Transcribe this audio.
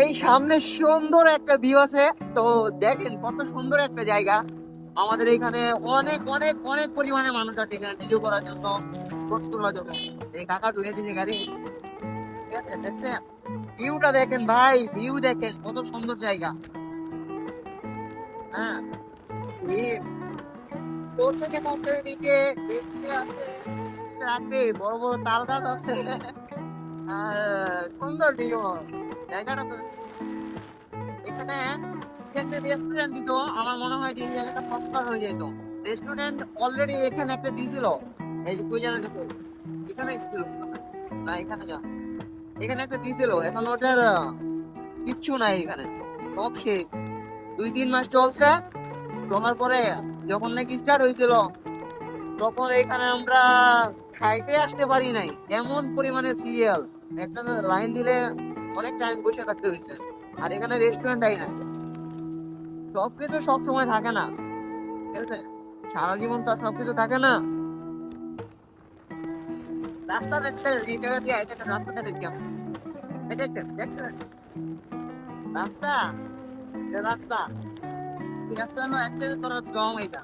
এই সামনে সুন্দর একটা ভিউ আছে। তো দেখেন কত সুন্দর একটা জায়গা। আমাদের এখানে অনেক অনেক অনেক পরিমাণে মানুষ আছে এখানে ভিডিও করার জন্য ফটো তোলার জন্য। এই কাকা ঢুকে দিচ্ছে গাড়ি। দেখছেন ভিউটা দেখেন ভাই ভিউ দেখেন, কত সুন্দর জায়গা। হ্যাঁ রাখবে বড় বড় তাল গাছ আছে। আর সুন্দর ভিউ জায়গাটা তো এখানে রেস্টুরেন্ট দিত, আমার মনে হয় যে জায়গাটা সস্তার হয়ে যেত। রেস্টুরেন্ট অলরেডি এখানে একটা দিছিল এই যে, কই জানা দেখো এখানে ছিল না, এখানে যা। এখানে একটা দিছিল এখন ওটার কিচ্ছু নাই এখানে। সব শেষ। দুই তিন মাস চলছে। তোমার পরে যখন নাকি স্টার্ট হয়েছিল, তখন এখানে আমরা খাইতে আসতে পারি নাই। এমন পরিমাণে সিরিয়াল একটা লাইন দিলে অনেক টাইম বসে থাকতে হয়েছে। আর এখানে রেস্টুরেন্টই নাই সব সময় থাকে না। ঠিক আছে? সারা জীবন তো আর সবকিছু থাকে না। রাস্তা দেখছেন এই জায়গা দিয়ে জায়গা রাস্তা দেখেন কেমন দেখছেন দেখছেন রাস্তা? রাস্তা। রাস্তা অ্যাক্সিডেন্ট করার জম এটা